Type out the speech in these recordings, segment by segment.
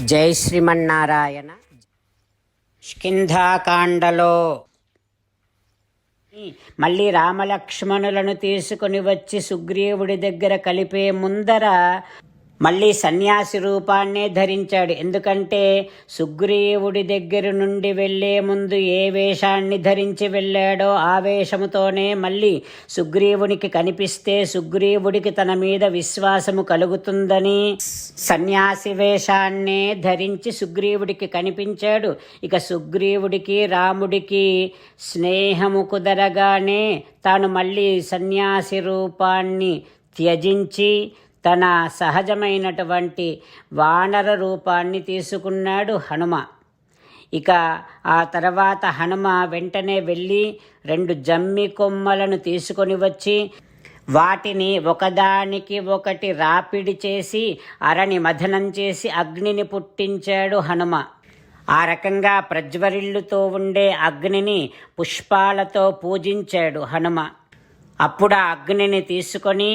జై శ్రీమన్నారాయణ. స్కింధాకాండలో. మళ్ళీ రామలక్ష్మణులను తీసుకుని వచ్చి సుగ్రీవుడి దగ్గర కలిపే ముందర మళ్ళీ సన్యాసి రూపాన్నే ధరించాడు. ఎందుకంటే సుగ్రీవుడి దగ్గర నుండి వెళ్ళే ముందు ఏ వేషాన్ని ధరించి వెళ్ళాడో ఆ వేషముతోనే మళ్ళీ సుగ్రీవునికి కనిపిస్తే సుగ్రీవుడికి తన మీద విశ్వాసము కలుగుతుందని సన్యాసి వేషాన్నే ధరించి సుగ్రీవుడికి కనిపించాడు. ఇక సుగ్రీవుడికి రాముడికి స్నేహము కుదరగానే తాను మళ్ళీ సన్యాసి రూపాన్ని త్యజించి తన సహజమైనటువంటి వానర రూపాన్ని తీసుకున్నాడు హనుమ. ఇక ఆ తర్వాత హనుమ వెంటనే వెళ్ళి రెండు జమ్మి కొమ్మలను తీసుకొని వచ్చి వాటిని ఒకదానికి ఒకటి రాపిడి చేసి అరణి మథనం చేసి అగ్నిని పుట్టించాడు హనుమ. ఆ రకంగా ప్రజ్వరిల్లుతో ఉండే అగ్నిని పుష్పాలతో పూజించాడు హనుమ. అప్పుడు ఆ అగ్నిని తీసుకొని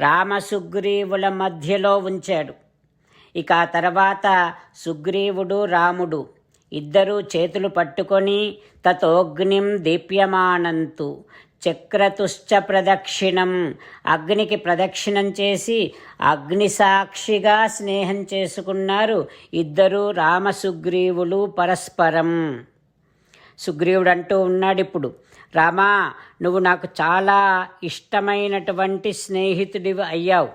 రామసుగ్రీవుల మధ్యలో ఉంచాడు. ఇక ఆ తర్వాత సుగ్రీవుడు రాముడు ఇద్దరూ చేతులు పట్టుకొని తతోగ్నిం దీప్యమానంతు చక్రతుశ్చ ప్రదక్షిణం అగ్నికి ప్రదక్షిణం చేసి అగ్ని సాక్షిగా స్నేహం చేసుకున్నారు ఇద్దరు రామసుగ్రీవులు పరస్పరం. సుగ్రీవుడు అంటూ ఉన్నాడు ఇప్పుడు రామా నువ్వు నాకు చాలా ఇష్టమైనటువంటి స్నేహితుడివి అయ్యావు.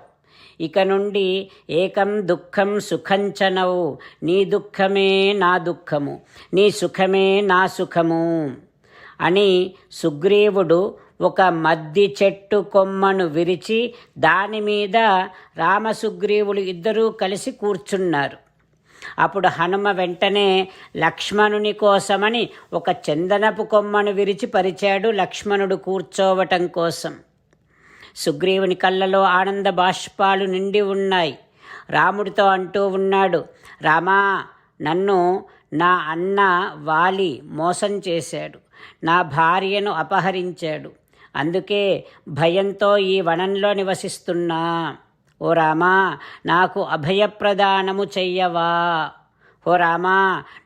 ఇక నుండి ఏకం దుఃఖం సుఖంచనవు నీ దుఃఖమే నా దుఃఖము. నీ సుఖమే నా సుఖము. అని సుగ్రీవుడు ఒక మద్ది చెట్టు కొమ్మను విరిచి దాని మీద రామసుగ్రీవులు ఇద్దరూ కలిసి కూర్చున్నారు. అప్పుడు హనుమ వెంటనే లక్ష్మణుని కోసమని ఒక చందనపు కొమ్మను విరిచి పరిచాడు లక్ష్మణుడు కూర్చోవటం కోసం. సుగ్రీవుని కళ్ళలో ఆనంద బాష్పాలు నిండి ఉన్నాయి. రాముడితో అంటూ ఉన్నాడు రామా నన్ను నా అన్న వాలి మోసం చేశాడు. నా భార్యను అపహరించాడు. అందుకే భయంతో ఈ వనంలో నివసిస్తున్నా. ఓ రామా నాకు అభయప్రదానము చెయ్యవా? ఓ రామా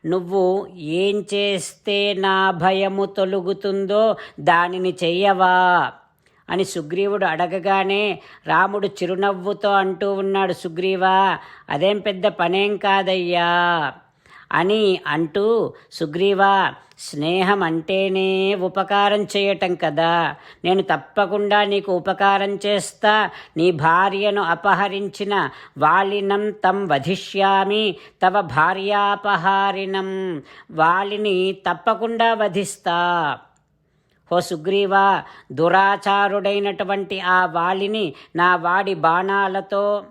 నువ్వు ఏం చేస్తే నా భయము తొలుగుతుందో దానిని చెయ్యవా? అని సుగ్రీవుడు అడగగానే రాముడు చిరునవ్వుతో అంటూ ఉన్నాడు సుగ్రీవా అదేం పెద్ద పనేం కాదయ్యా? అని అంటూ సుగ్రీవా స్నేహం అంటేనే ఉపకారం చేయటం కదా. నేను తప్పకుండా నీకు ఉపకారం చేస్తా. నీ భార్యను అపహరించిన వాలినం తం వధిష్యామి తవ భార్యాపహారినం. వాలిని తప్పకుండా వధిస్తా. ఓ సుగ్రీవా దురాచారుడైనటువంటి ఆ వాలిని నా వాడి బాణాలతో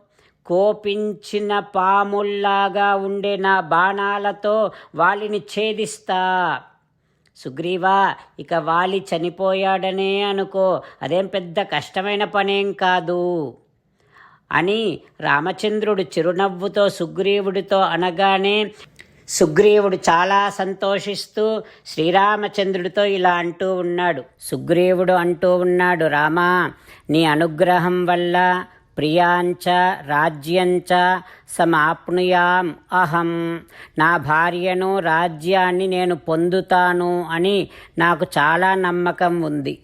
కోపించిన పాముల్లాగా ఉండే నా బాణాలతో వాలిని ఛేదిస్తా. సుగ్రీవా ఇక వాలి చనిపోయాడనే అనుకో. అదేం పెద్ద కష్టమైన పనేం కాదు. అని రామచంద్రుడు చిరునవ్వుతో సుగ్రీవుడితో అనగానే సుగ్రీవుడు చాలా సంతోషిస్తూ శ్రీరామచంద్రుడితో ఇలా అంటూ ఉన్నాడు. సుగ్రీవుడు అంటూ ఉన్నాడు రామా నీ అనుగ్రహం వల్ల ప్రియాంచ రాజ్యంచ సమాప్నుయాం అహం. నా భార్యను రాజ్యాన్ని నేను పొందుతాను అని నాకు చాలా నమ్మకం ఉంది.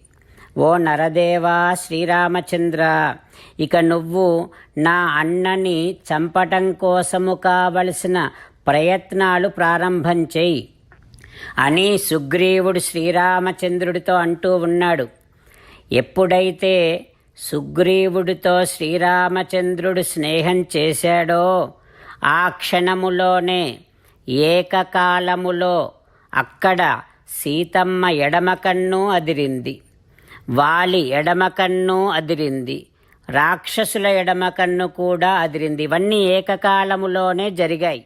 ఓ నరదేవా శ్రీరామచంద్ర ఇక నువ్వు నా అన్నని చంపటం కోసము కావలసిన ప్రయత్నాలు ప్రారంభం చేయి అని సుగ్రీవుడు శ్రీరామచంద్రుడితో అంటూ ఉన్నాడు. ఎప్పుడైతే సుగ్రీవుడితో శ్రీరామచంద్రుడు స్నేహం చేశాడో ఆ క్షణములోనే ఏకకాలములో అక్కడ సీతమ్మ ఎడమ కన్ను అదిరింది. వాలి ఎడమ కన్ను అదిరింది. రాక్షసుల ఎడమకన్ను కూడా అదిరింది. ఇవన్నీ ఏకకాలములోనే జరిగాయి.